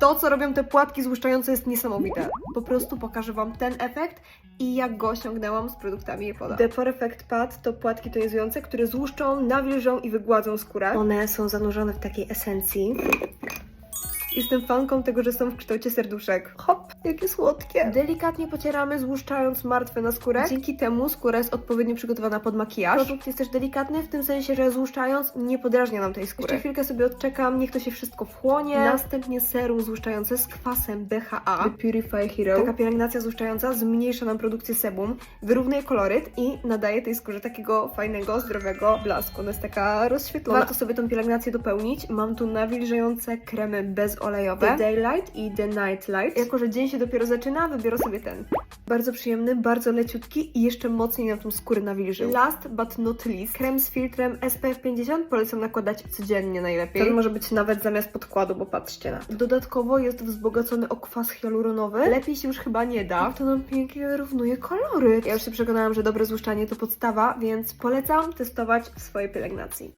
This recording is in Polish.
To, co robią te płatki złuszczające jest niesamowite. Po prostu pokażę Wam ten efekt i jak go osiągnęłam z produktami Jepoda. The Pore Effect Pad to płatki tonizujące, które złuszczą, nawilżą i wygładzą skórę. One są zanurzone w takiej esencji. Jestem fanką tego, że są w kształcie serduszek. Hop, jakie słodkie. Delikatnie pocieramy, złuszczając martwe na skórę. Dzięki temu skóra jest odpowiednio przygotowana pod makijaż. Produkt jest też delikatny w tym sensie, że złuszczając nie podrażnia nam tej skóry. Jeszcze chwilkę sobie odczekam, niech to się wszystko wchłonie. Następnie serum złuszczające z kwasem BHA. The Purify Hero. Taka pielęgnacja złuszczająca zmniejsza nam produkcję sebum, wyrównuje koloryt i nadaje tej skórze takiego fajnego, zdrowego blasku. Ona jest taka rozświetlona. Warto sobie tą pielęgnację dopełnić. Mam tu nawilżające kremy bezolejowe. The Daylight i The Nightlight. Jako, że dzień się dopiero zaczyna, wybiorę sobie ten. Bardzo przyjemny, bardzo leciutki i jeszcze mocniej nam tą skórę nawilżył. Last but not least, krem z filtrem SPF 50 polecam nakładać codziennie najlepiej. Ten może być nawet zamiast podkładu, bo patrzcie na to. Dodatkowo jest wzbogacony o kwas hialuronowy. Lepiej się już chyba nie da. To nam pięknie wyrównuje kolory. Ja już się przekonałam, że dobre złuszczanie to podstawa, więc polecam testować w swojej pielęgnacji.